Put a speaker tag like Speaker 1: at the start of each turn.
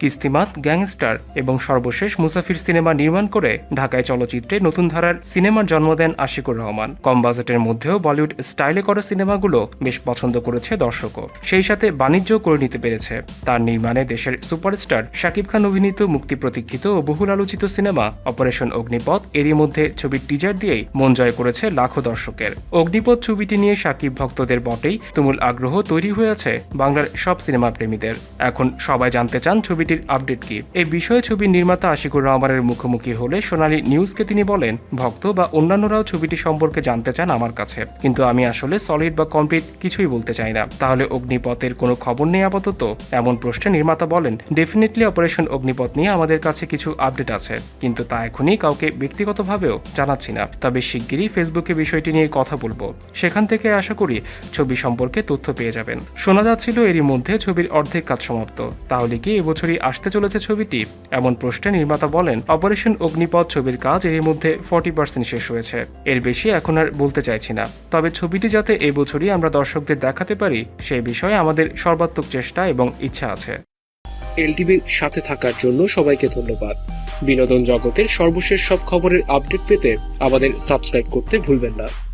Speaker 1: কিস্তিমাত, gangster এবং সর্বশেষ মুসাফির সিনেমা নির্মাণ করে ঢাকায় চলচ্চিত্রে নতুন ধারার সিনেমার জন্ম দেন আশিকুর রহমান। কম বাজেটের মধ্যেও বলিউড স্টাইলে করা সিনেমাগুলো বেশ পছন্দ করেছে দর্শকও। সেই সাথে বাণিজ্য করে নিতে পেরেছে। তার নির্মাণে দেশের সুপারস্টার শাকিব খান অভিনীত মুক্তি প্রতীক্ষিত ও বহুল আলোচিত সিনেমা অপারেশন অগ্নিপথ এরই মধ্যে ছবির টিজার দিয়েই মন জয় করেছে লাখো দর্শকের। অগ্নিপথ ছবিটি নিয়ে শাকিব ভক্তদের বটেই তুমুল আগ্রহ তৈরি হয়েছে বাংলার সব সিনেমা প্রেমীদের এখন সবাই জানতে চান ছবিটির আপডেট কি? এই বিষয়ে ছবির নির্মাতা আশিকুর রহমানের মুখোমুখি হলে সোনালী নিউজকে তিনি বলেন, ভক্ত বা অন্যান্যরাও ছবিটি সম্পর্কে জানতে চান আমার কাছে। কিন্তু আমি আসলে সলিড বা কমপ্লিট কিছুই বলতে চাই না। তাহলে অগ্নিপথের কোনো খবর নেই আপাতত? এমন প্রশ্নে নির্মাতা বলেন ডেফিনেটলি অপারেশন অগ্নিপথ নিয়ে আমাদের কাছে কিছু আপডেট আছে। কিন্তু তা এখনই কাউকে ব্যক্তিগতভাবেও জানাচ্ছি না। তবে শিগগিরই ফেসবুকে বিষয়টি নিয়ে কথা বলব। সেখান থেকে আশা করি ছবি সম্পর্কে তথ্য পেয়ে যাবেন। শোনা যাচ্ছিল এরই মধ্যে ছবির অর্ধেক কাজ সমাপ্ত। তাহলে কি এবছরই আসতে চলেছে ছবিটি। এমন প্রশ্নে নির্মাতা বলেন, অপারেশন অগ্নিপথ ছবির কাজ এরই মধ্যে ফর্টি পার্সেন্ট শেষ হয়েছে। এর বেশি এখন আর বলতে চাইছি না। তবে ছবিটি যাতে এবছরই আমরা দর্শকদের দেখাতে পারি সেই বিষয়ে আমাদের সর্বাত্মক চেষ্টা এবং ইচ্ছা আছে। এলটিভির সাথে থাকার জন্য সবাইকে ধন্যবাদ। বিনোদন জগতের সর্বশেষ সব খবরের আপডেট পেতে আমাদের সাবস্ক্রাইব করতে ভুলবেন না।